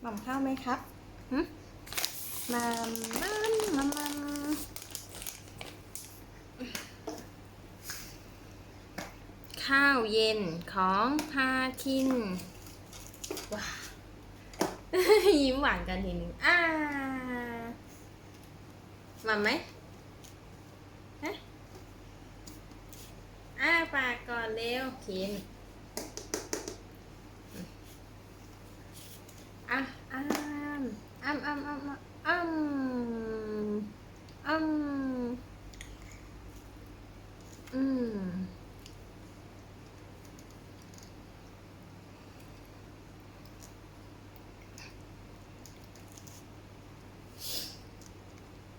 หม่ำข้าวไหมครับหึมามามามาข้าวเย็นของพาคิน ว้ายิ้มหวานกันทีนึงอ่ามาไหมฮะอ้าปากก่อนเร็วคิน อะอ้าม อ้ามอ้ามอ้ามอ้ามอ้ามอืม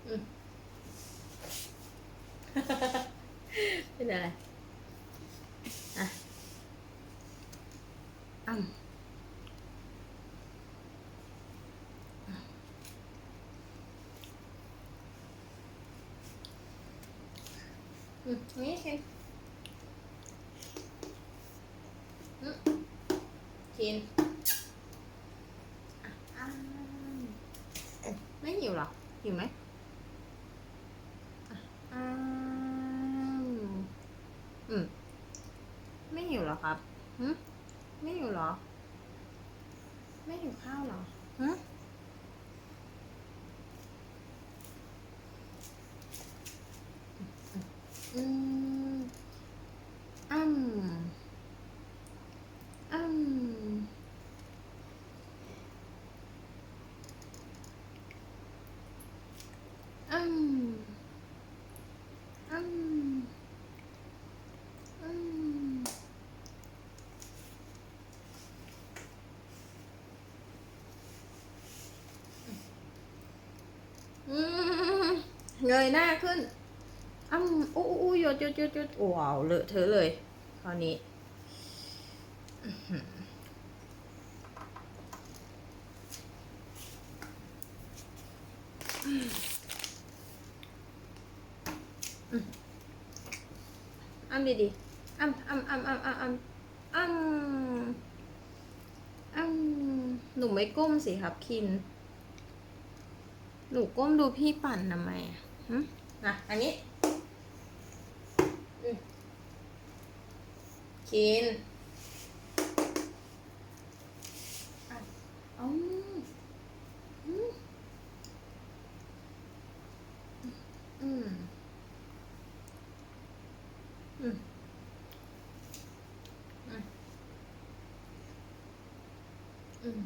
อืมเป็นอะไรอะอ้ำ อืมนี่คินอืมคินอะอ้าวไม่หิวเหรอ หิวไหมอะอ้าวอืม ไม่หิวเหรอครับ หืมไม่หิวเหรอ ไม่หิวข้าวเหรอหืม ăn ăn ăn ăn ăn người na ขึ้น อ้ำอู้อู้หยดหยดหยดหยดว้าวเลอะเทอะเลยคราวนี้อื้อหืออืมอ้ำดีดีๆอ้ำอ้ำอ้ำอ้ำอ้ำอ้ำอ้ำอ้ำหนูไม่ก้มสิครับคิน หนูก้มดูพี่ปั่นทำไมอะนะอันนี้ อืม กินอะเอาอืม อืม อืม อืมอืม